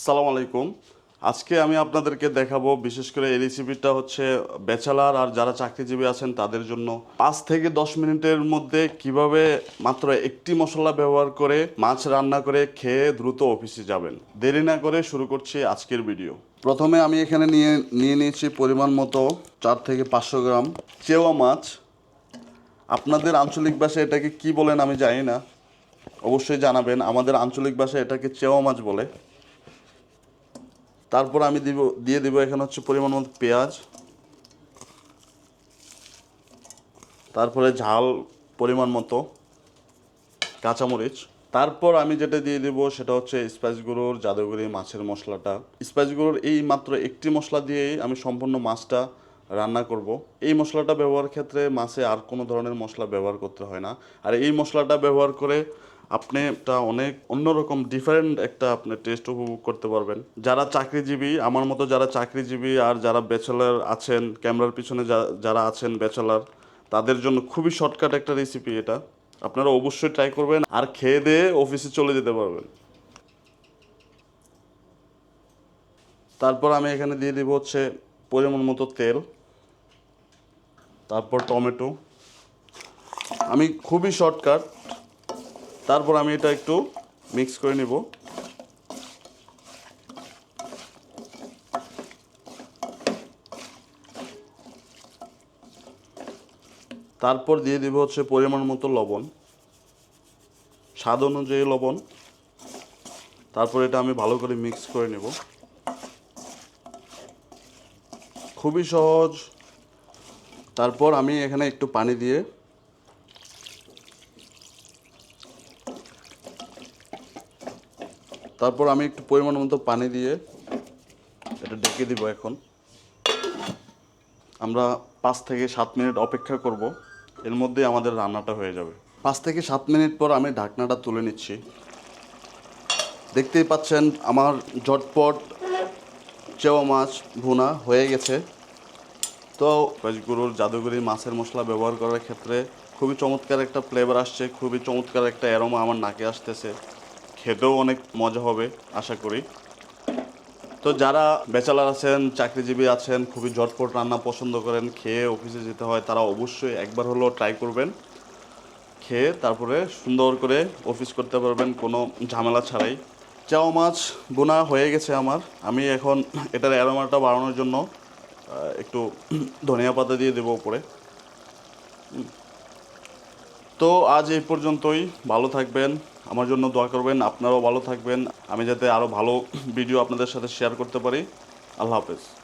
সালাম আলাইকুম। আজকে আমি আপনাদেরকে দেখাবো, বিশেষ করে এই রেসিপিটা হচ্ছে ব্যাচেলার আর যারা চাকরিজীবী আছেন তাদের জন্য। পাঁচ থেকে দশ মিনিটের মধ্যে কীভাবে মাত্র একটি মশলা ব্যবহার করে মাছ রান্না করে খেয়ে দ্রুত অফিসে যাবেন। দেরি না করে শুরু করছি আজকের ভিডিও প্রথমে আমি এখানে নিয়ে নিয়ে নিয়েছি পরিমাণ মতো চার থেকে পাঁচশো গ্রাম চেওয়া মাছ। আপনাদের আঞ্চলিক ভাষায় এটাকে কি বলেন আমি জানি না। অবশ্যই জানাবেন। আমাদের আঞ্চলিক ভাষায় এটাকে চেওয়া মাছ বলে। তারপর আমি দিব, দিয়ে দিব এখানে হচ্ছে পরিমাণ মতো পেঁয়াজ। তারপরে ঝাল পরিমাণ মতো কাঁচামরিচ। তারপর আমি যেটা দিয়ে দিব সেটা হচ্ছে স্পাইস গুঁড়োর জাদুগুড়ি মাছের মশলাটা। স্পাইস গুঁড়োর এই মাত্র একটি মশলা দিয়েই আমি সম্পূর্ণ মাছটা রান্না করব। এই মশলাটা ব্যবহার ক্ষেত্রে মাছে আর কোনো ধরনের মশলা ব্যবহার করতে হয় না। আর এই মশলাটা ব্যবহার করে আপনি একটা অনেক অন্যরকম ডিফারেন্ট একটা আপনি টেস্ট উপভোগ করতে পারবেন। যারা চাকরিজীবী, আমার মতো যারা চাকরিজীবী আর যারা ব্যাচেলার আছেন ক্যামেরার পিছনে যারা আছেন ব্যাচেলার তাদের জন্য খুবই শর্টকাট একটা রেসিপি এটা। আপনারা অবশ্যই ট্রাই করবেন আর খেয়ে দিয়ে অফিসে চলে যেতে পারবেন। তারপর আমি এখানে দিয়ে দিব হচ্ছে পরিমাণ মতো তেল, তারপর টমেটো। আমি খুবই শর্টকাট তারপর আমি এটা একটু মিক্স করে নিব। তারপর দিয়ে দিব হচ্ছে পরিমাণ মতো লবণ। স্বাদ অনুযায়ী লবণ। তারপর এটা আমি ভালো করে মিক্স করে নেব। খুবই সহজ। তারপর আমি এখানে একটু পানি দিয়ে তারপর আমি একটু পরিমাণ মতো পানি দিয়ে এটা ঢেকে দিব এখন। আমরা পাঁচ থেকে সাত মিনিট অপেক্ষা করব, এর মধ্যে আমাদের রান্নাটা হয়ে যাবে। পাঁচ থেকে সাত মিনিট পর আমি ঢাকনাটা তুলে নিচ্ছি। দেখতেই পাচ্ছেন আমার ঝটপট চেওয়া মাছ ভুনা হয়ে গেছে। তো গুরুর জাদুগুরি মাছের মশলা ব্যবহার করার ক্ষেত্রে খুবই চমৎকার একটা ফ্লেভার আসছে, খুবই চমৎকার একটা অ্যারোমা আমার নাকে আসতেছে। খেতেও অনেক মজা হবে, আশা করি। তো যারা ব্যাচেলার আছেন, চাকরিজীবী আছেন, খুবই ঝটপট রান্না পছন্দ করেন, খেয়ে অফিসে যেতে হয়, তারা অবশ্যই একবার হলেও ট্রাই করবেন। খেয়ে তারপরে সুন্দর করে অফিস করতে পারবেন, কোনো ঝামেলা ছাড়াই। চাও মাছ বোনা হয়ে গেছে আমার। আমি এখন এটার অ্যারোমাটা বাড়ানোর জন্য একটু ধনিয়া পাতা দিয়ে দেবো উপরে তো আজ এই পর্যন্তই। ভালো থাকবেন। আমার জন্য দোয়া করবেন, আপনারাও ভালো থাকবেন। আমি যাতে আরও ভালো ভিডিও আপনাদের সাথে শেয়ার করতে পারি। আল্লাহ হাফেজ।